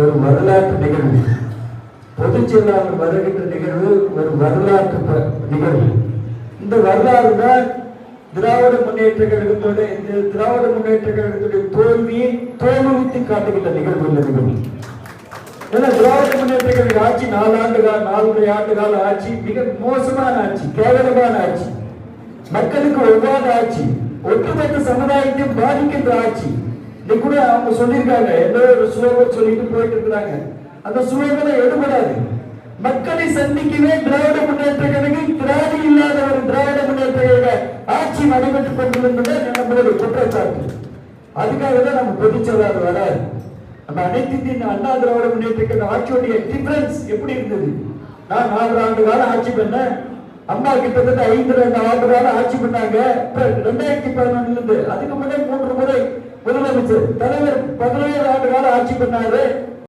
ஒரு வரலாற்று நிகழ்வு. பொதுச் செயலாளர் வருகின்ற நிகழ்வு ஒரு வரலாற்று நிகழ்வு. இந்த வரலாறு தான் திராவிட முன்னேற்ற கழகத்தோட இந்த திராவிட முன்னேற்ற கழகத்துடைய தோல்வியை தோல்வித்து காட்டுகின்ற நிகழ்வு இந்த நிகழ்வு. ஏன்னா திராவிட முன்னேற்ற கழக ஆட்சி நாலு கால நாலரை ஆண்டு கால ஆட்சி மிக மோசமான ஆட்சி கேவலமான ஆட்சி. மக்களுக்கு ஒவ்வாத ஆட்சி ஒட்டுமொத்த சமுதாயத்தையும் பாதிக்கின்ற ஆட்சி. இன்னைக்கு கூட அவங்க சொல்லியிருக்காங்க. ஏதோ ஒரு ஸ்லோகன் சொல்லிட்டு போயிட்டு இருக்கிறாங்க அந்த ஸ்லோகனை எடுபடாது. மக்களை சந்திக்கவே திராவிட முன்னேற்ற கழகம் திராணி இல்லாத ஒரு திராவிட முன்னேற்ற கழக ஆட்சி நடைபெற்றுக் கொண்டிருந்தது நம்மளுடைய குற்றச்சாட்டு. அதுக்காக தான் நம்ம பொதுச் வராது நம்ம அனைத்து இந்திய அண்ணா திராவிட முன்னேற்ற கழக ஆட்சியுடைய டிஃபரன்ஸ் எப்படி இருந்தது? நான் நாலு ஆண்டு காலம் ஆட்சி பண்ணேன். அம்மா கிட்டத்தட்ட ஐந்து ரெண்டு ஆண்டு காலம் ஆட்சி பண்ணாங்க. ரெண்டாயிரத்தி பதினொன்னுல இருந்து அதுக்கு முன்னாடி மூன்று முறை முதலமைச்சர் தலைவர் பதினேழு ஆண்டு காலம் ஆட்சி பண்ணாரு.